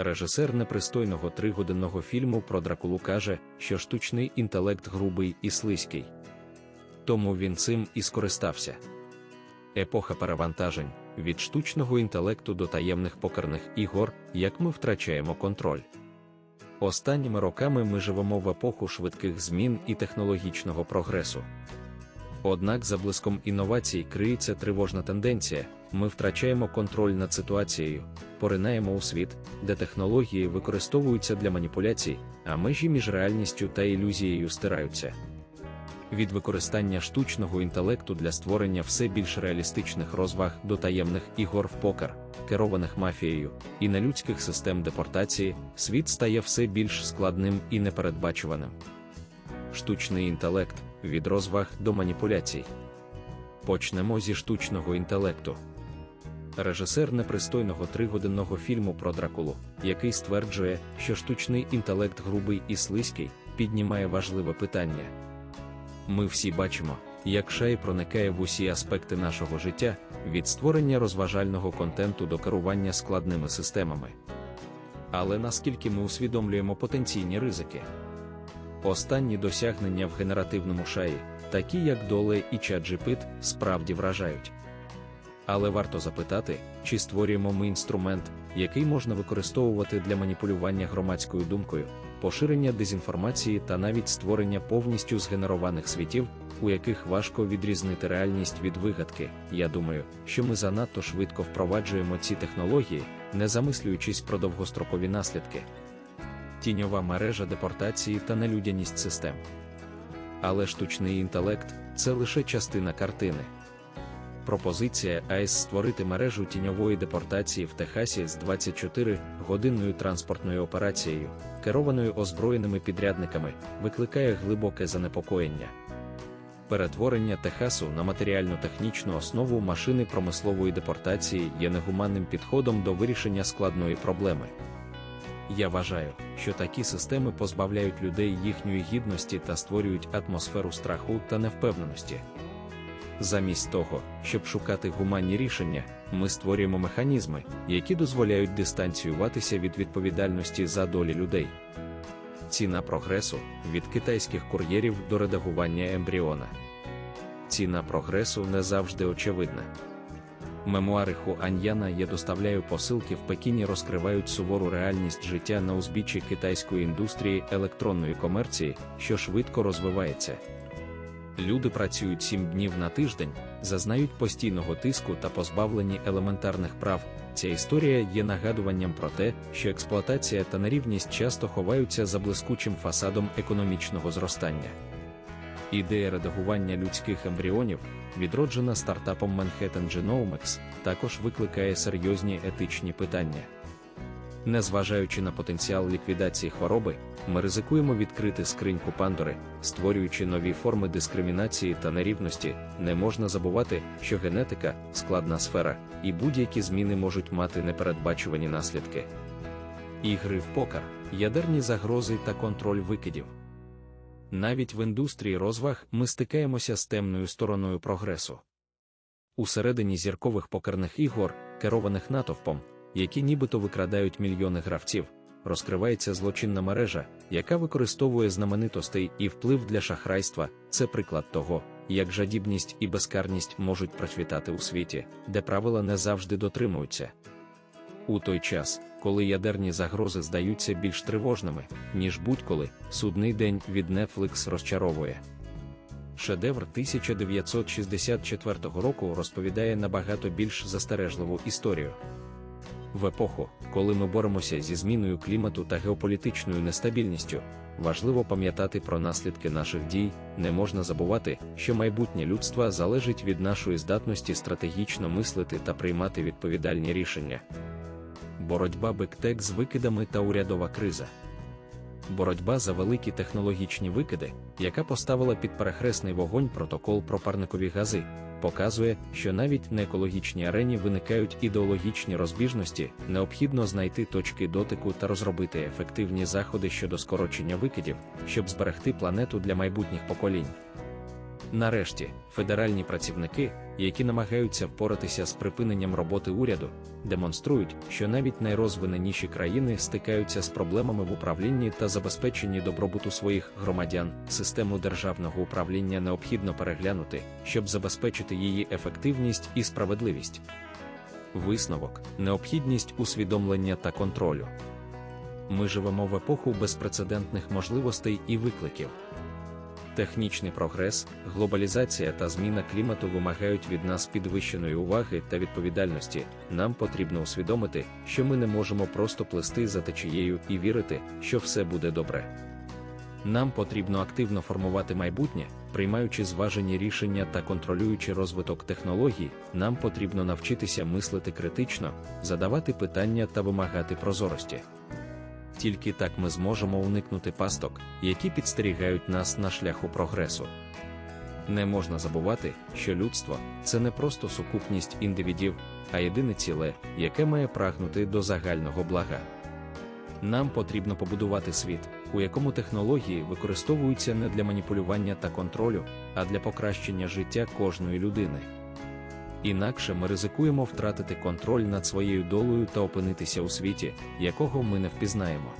Режисер непристойного тригодинного фільму про Дракулу каже, що штучний інтелект грубий і слизький. Тому він цим і скористався. Епоха перевантажень від штучного інтелекту до таємних покерних ігор, як ми втрачаємо контроль. Останніми роками ми живемо в епоху швидких змін і технологічного прогресу. Однак за блиском інновацій криється тривожна тенденція, ми втрачаємо контроль над ситуацією, поринаємо у світ, де технології використовуються для маніпуляцій, а межі між реальністю та ілюзією стираються. Від використання штучного інтелекту для створення все більш реалістичних розваг до таємних ігор в покер, керованих мафією, і нелюдських систем депортації, світ стає все більш складним і непередбачуваним. Штучний інтелект від розваг до маніпуляцій. Почнемо зі штучного інтелекту. Режисер непристойного тригодинного фільму про Дракулу, який стверджує, що штучний інтелект грубий і слизький, піднімає важливе питання. Ми всі бачимо, як шай проникає в усі аспекти нашого життя, від створення розважального контенту до керування складними системами. Але наскільки ми усвідомлюємо потенційні ризики? Останні досягнення в генеративному шаї, такі як доле і ChatGPT, справді вражають. Але варто запитати, чи створюємо ми інструмент, який можна використовувати для маніпулювання громадською думкою, поширення дезінформації та навіть створення повністю згенерованих світів, у яких важко відрізнити реальність від вигадки. Я думаю, що ми занадто швидко впроваджуємо ці технології, не замислюючись про довгострокові наслідки. Тіньова мережа депортації та нелюдяність систем. Але штучний інтелект це лише частина картини. Пропозиція АЕС створити мережу тіньової депортації в Техасі з 24-годинною транспортною операцією, керованою озброєними підрядниками, викликає глибоке занепокоєння. Перетворення Техасу на матеріально-технічну основу машини промислової депортації є негуманним підходом до вирішення складної проблеми. Я вважаю, що такі системи позбавляють людей їхньої гідності та створюють атмосферу страху та невпевненості. Замість того, щоб шукати гуманні рішення, ми створюємо механізми, які дозволяють дистанціюватися від відповідальності за долі людей. Ціна прогресу від китайських кур'єрів до редагування ембріона. Ціна прогресу не завжди очевидна. Мемуари Ху Аньяна я доставляю посилки в Пекіні розкривають сувору реальність життя на узбіччі китайської індустрії електронної комерції, що швидко розвивається. Люди працюють сім днів на тиждень, зазнають постійного тиску та позбавлені елементарних прав. Ця історія є нагадуванням про те, що експлуатація та нерівність часто ховаються за блискучим фасадом економічного зростання. Ідея редагування людських ембріонів, відроджена стартапом Manhattan Genomics, також викликає серйозні етичні питання. Незважаючи на потенціал ліквідації хвороби, ми ризикуємо відкрити скриньку Пандори, створюючи нові форми дискримінації та нерівності, не можна забувати, що генетика складна сфера, і будь-які зміни можуть мати непередбачувані наслідки. Ігри в покер, ядерні загрози та контроль викидів. Навіть в індустрії розваг ми стикаємося з темною стороною прогресу. Усередині зіркових покерних ігор, керованих натовпом, які нібито викрадають мільйони гравців, розкривається злочинна мережа, яка використовує знаменитостей і вплив для шахрайства. Це приклад того, як жадібність і безкарність можуть процвітати у світі, де правила не завжди дотримуються. У той час, коли ядерні загрози здаються більш тривожними, ніж будь-коли, судний день від Netflix розчаровує. Шедевр 1964 року розповідає набагато більш застережливу історію. В епоху, коли ми боремося зі зміною клімату та геополітичною нестабільністю, важливо пам'ятати про наслідки наших дій, не можна забувати, що майбутнє людства залежить від нашої здатності стратегічно мислити та приймати відповідальні рішення. Боротьба бектек з викидами та урядова криза. Боротьба за великі технологічні викиди, яка поставила під перехресний вогонь протокол про парникові гази, показує, що навіть на екологічній арені виникають ідеологічні розбіжності, необхідно знайти точки дотику та розробити ефективні заходи щодо скорочення викидів, щоб зберегти планету для майбутніх поколінь. Нарешті, федеральні працівники, які намагаються впоратися з припиненням роботи уряду, демонструють, що навіть найрозвиненіші країни стикаються з проблемами в управлінні та забезпеченні добробуту своїх громадян. Систему державного управління необхідно переглянути, щоб забезпечити її ефективність і справедливість. Висновок необхідність усвідомлення та контролю. Ми живемо в епоху безпрецедентних можливостей і викликів. Технічний прогрес, глобалізація та зміна клімату вимагають від нас підвищеної уваги та відповідальності. Нам потрібно усвідомити, що ми не можемо просто плести за течією і вірити, що все буде добре. Нам потрібно активно формувати майбутнє, приймаючи зважені рішення та контролюючи розвиток технологій, нам потрібно навчитися мислити критично, задавати питання та вимагати прозорості. Тільки так ми зможемо уникнути пасток, які підстерігають нас на шляху прогресу. Не можна забувати, що людство це не просто сукупність індивідів, а єдине ціле, яке має прагнути до загального блага. Нам потрібно побудувати світ, у якому технології використовуються не для маніпулювання та контролю, а для покращення життя кожної людини. Інакше ми ризикуємо втратити контроль над своєю долею та опинитися у світі, якого ми не впізнаємо.